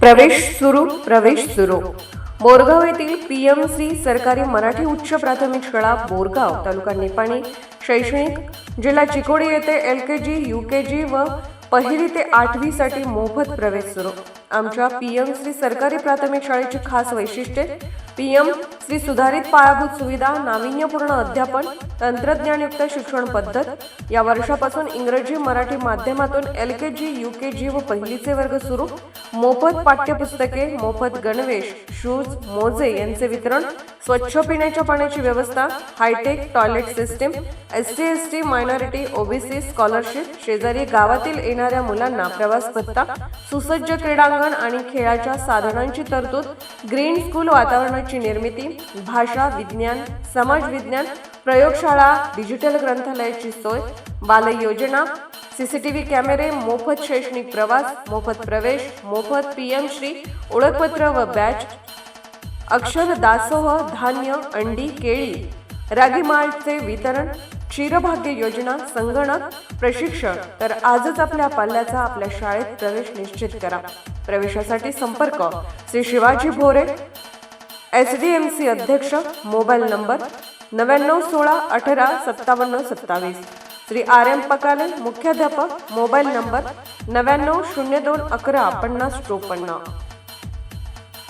प्रवेश सुरू प्रवेश सुरू. बोरगाव येथील पीएमसी सरकारी मराठी उच्च प्राथमिक शाळा बोरगाव तालुका निपाणी शैक्षणिक जिल्हा चिकोडी येथे एल के जी यू के जी व पहिली ते आठवीसाठी मोफत प्रवेश सुरू. आमच्या पी एम श्री सरकारी प्राथमिक शाळेची खास वैशिष्ट्ये. पीएम श्री सुधारित पायाभूत सुविधा नाविन्यपूर्ण अध्यापन तंत्रज्ञानयुक्त शिक्षण पद्धत. या वर्षापासून इंग्रजी मराठी माध्यमातून एल के जी यू के जी व पहिलीचे वर्ग सुरू. मोफत पाठ्यपुस्तके मोफत गणवेश शूज मोजे यांचे वितरण स्वच्छ पिण्याच्या पाण्याची व्यवस्था hitech toilet system S T S T minority OBC scholarship शेजारी गावातील येणाऱ्या मुलांना प्रवास भत्ता सुसज्ज क्रीडांगण आणि खेळाच्या साधनांची तरतूद ग्रीन स्कूल वातावरणाची निर्मिती भाषा विज्ञान समाजविज्ञान प्रयोगशाळा डिजिटल ग्रंथालयाची सोय बाल योजना सीसीटीव्ही कॅमेरे मोफत शैक्षणिक प्रवास मोफत प्रवेश मोफत पीएम श्री ओळखपत्र व बॅच अक्षर दासोह धान्य अंडी केळी रागी माल्टचे वितरण क्षीरभाग्य योजना संगणक प्रशिक्षण. तर आजच आपल्या पाल्याचा आपल्या शाळेत प्रवेश निश्चित करा. प्रवेशासाठी संपर्क Shri Shivaji Bhore S D M C अध्यक्ष मोबाईल नंबर नव्याण्णव सोळा अठरा सत्तावन्न सत्तावीस. श्री आर एम पकाले मुख्याध्यापक मोबाईल नंबर नव्याण्णव शून्य दोन अकरा पन्नास चोपन्न.